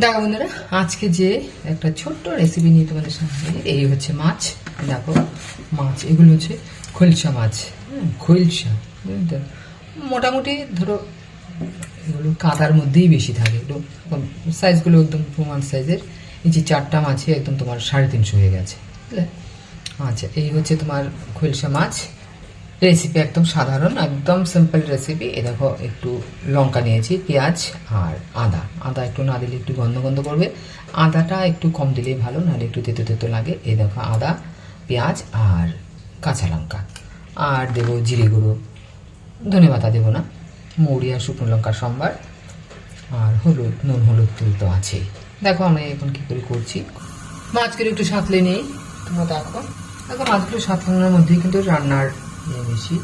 দেখো বন্ধুরা আজকে যে একটা ছোট্ট রেসিপি নিয়ে তোমাদের সামনে এই হচ্ছে মাছ। দেখো মাছ এগুলো হচ্ছে খৈলসা মাছ। হ্যাঁ, খৈলসা? মোটামুটি ধরো এগুলো কাদার মধ্যেই বেশি থাকে। একটু সাইজগুলো একদম প্রমাণ সাইজের এই যে চারটা মাছে একদম তোমার সাড়ে তিনশো হয়ে গেছে বুঝলে? আচ্ছা এই হচ্ছে তোমার খৈলসা মাছ। রেসিপি একদম সাধারণ, একদম সিম্পল রেসিপি এ দেখো, একটু লঙ্কা নিয়েছি, পেঁয়াজ আর আদা। আদা একটু না দিলে একটু গন্ধ গন্ধ করবে। আদাটা একটু কম দিলেই ভালো, নাহলে একটু তেতো তেতো লাগে। এ দেখো, আদা, পেঁয়াজ আর কাঁচা লঙ্কা। আর দেবো জিরে গুঁড়ো। ধনে পাতা দেবো না। মৌরি আর শুকনো লঙ্কার সম্বার। আর হলুদ, নুন, হলুদ তেল তো আছেই। দেখো আমি এখন কী করে করছি। মাছগুলো একটু সাঁতলে নেই। তোমরা দেখো। দেখো, মাছগুলো সাঁতলানোর মধ্যেই কিন্তু রান্নার বেশি।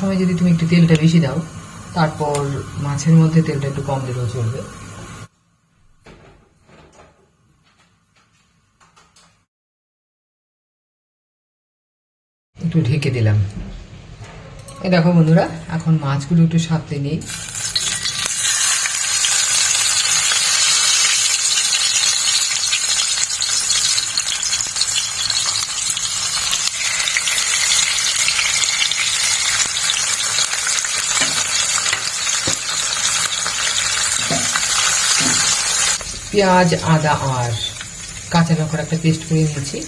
সময় যদি তুমি একটু তেলটা বেশি দাও, তারপর মাছের মধ্যে তেলটা একটু কম দিলেও চলবে। একটু ঢেকে দিলাম। এই দেখো বন্ধুরা, এখন মাছগুলো একটু সাঁতলে নিই। পেঁয়াজ, আদা আর কাঁচা লঙ্কার একটা পেস্ট করে নিয়েছি।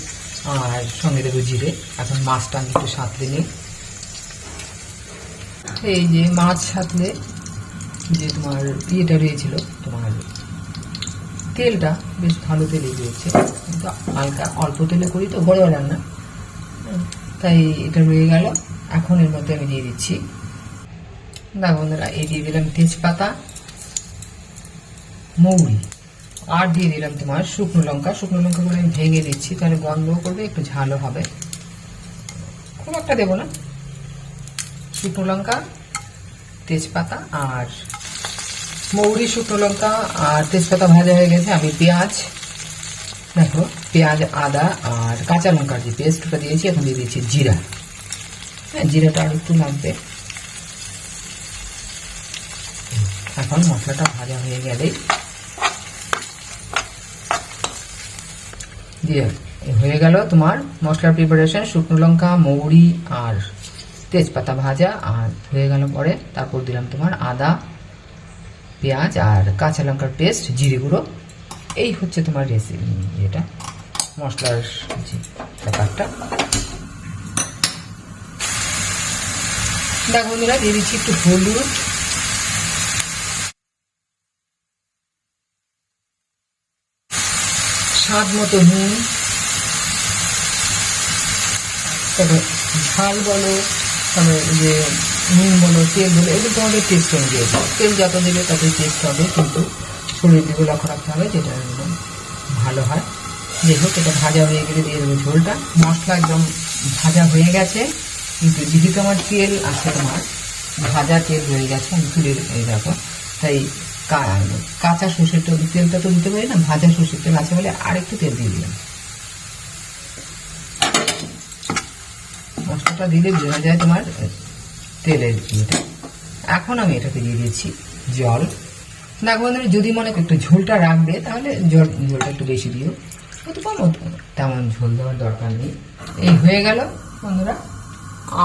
আর সঙ্গে দেবো জিরে। এখন মাছটা আমি একটু সাঁতলে নিই। এই যে মাছ সাঁতলে যে তোমার ইয়েটা রয়েছিল, তোমার তেলটা বেশ ভালো তেলে রয়েছে। কিন্তু হালকা অল্প তেলে করি তো, বড় রান্না তাই এটা রয়ে গেল। এখন এর মধ্যে আমি দিয়ে দিচ্ছি। দেখো বন্ধুরা, এই দিয়ে দিলাম তেজপাতা, মৌরি। আর দিয়ে দিলাম তোমার শুকনো লঙ্কা। শুকনো লঙ্কা করে আমি ভেঙে দিচ্ছি, তাহলে গন্ধও করবে, একটু ঝালও হবে। খুব একটা দেবো না। শুকনো লঙ্কা, তেজপাতা আর মৌরি শুকনো লঙ্কা আর তেজপাতা ভাজা হয়ে গেছে। আমি পেঁয়াজ, দেখো, পেঁয়াজ, আদা আর কাঁচা লঙ্কার যে পেস্টটা দিয়েছি, এখন দিয়ে দিয়েছি জিরা। হ্যাঁ জিরাটা আর একটু লাগবে এখন মশলাটা ভাজা হয়ে গেলেই দিয়ে হয়ে গেল তোমার মশলার প্রিপারেশন শুকনো লঙ্কা, মৌরি আর তেজপাতা ভাজা। আর হয়ে গেল পরে তারপর দিলাম তোমার আদা, পেঁয়াজ আর কাঁচা লঙ্কার পেস্ট জিরে গুঁড়ো। এই হচ্ছে তোমার রেসিপি এটা মশলার ব্যাপারটা। দেখো বন্ধুরা, দিয়ে দিচ্ছি একটু হলুদ স্বাদ মতো নুন। তবে ঝাল বলো, তবে যে নুন বলো, তেল বলো, এগুলো তোমাদের টেস্ট অনুযায়ী তেল যত দেবে ততই টেস্ট হবে, কিন্তু শরীর দিকে লক্ষ্য রাখতে হবে যেটা একদম ভালো হয়। যাই হোক, এটা ভাজা হয়ে গেলে দিয়ে দেবো ঝোলটা। মশলা একদম ভাজা হয়ে গেছে, কিন্তু যেহেতু আমার তেল আছে তোমার, ভাজা তেল রয়ে গেছে, আমি তুলে এই দেখো তাই কাঁচা সর্ষের তেল তেলটা তো দিতে পারি না, ভাজা সর্ষের তেল আছে বলে আর একটু তেল দিয়ে দিলাম। মশলাটা দিলে বোঝা যায় তোমার তেলের ইয়েটা। এখন আমি এটাতে দিয়ে দিয়েছি জল। দেখো বন্ধুরা, যদি মনে একটু ঝোলটা রাখবে, তাহলে জল ঝোলটা একটু বেশি দিও। হতে পারো তেমন ঝোল দেওয়ার দরকার নেই। এই হয়ে গেল বন্ধুরা।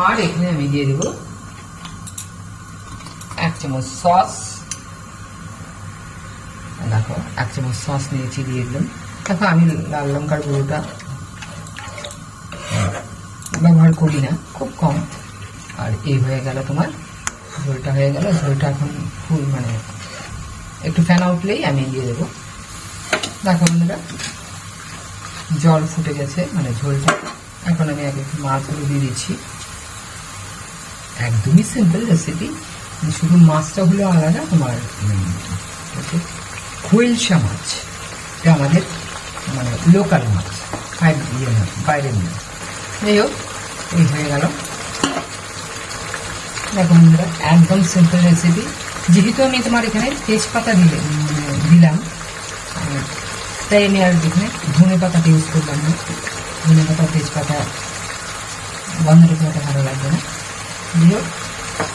আর এখানে আমি দিয়ে দেবো এক চামচ সস। দেখো এক চামচ সস নিয়েছি দিয়ে দিলাম। দেখো আমি লাল লঙ্কার গুঁড়োটা ব্যবহার করি না খুব কম। আর এই হয়ে গেল তোমার ঝোলটা হয়ে গেল। ঝোলটা এখন ফুল মানে একটু ফ্যান উঠলেই আমি দিয়ে দেবো। দেখো বন্ধুরা জল ফুটে গেছে মানে ঝোলটা। এখন আমি এক একটু মাছগুলো দিয়ে দিচ্ছি। একদমই সিম্পল রেসিপি শুধু মাছটা হলো আলাদা তোমার খৈলসা মাছ এটা আমাদের মানে লোকাল মাছ। ইয়ে না, বাইরের মাছ। যাই হোক এই হয়ে গেল। দেখো বন্ধুরা, একদম সিম্পল রেসিপি যেহেতু আমি তোমার এখানে তেজপাতা দিলে দিলাম। তাই আমি আর এখানে ধনে পাতাটা ইউজ করলাম না। ধনে পাতা, তেজপাতা গন্ধটা একটা ভালো লাগবে না। হোক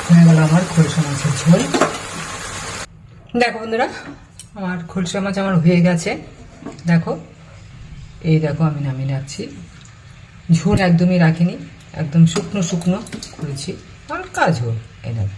হয়ে গেল আমার খোলসা মাছের ঝোল। দেখো বন্ধুরা আমার খুলসা মাছ আমার হয়ে গেছে। দেখো, এই দেখো আমি নামিয়ে রাখছি। ঝোল একদমই রাখিনি, একদম শুকনো শুকনো করেছি। হালকা ঝোল, এই দেখো।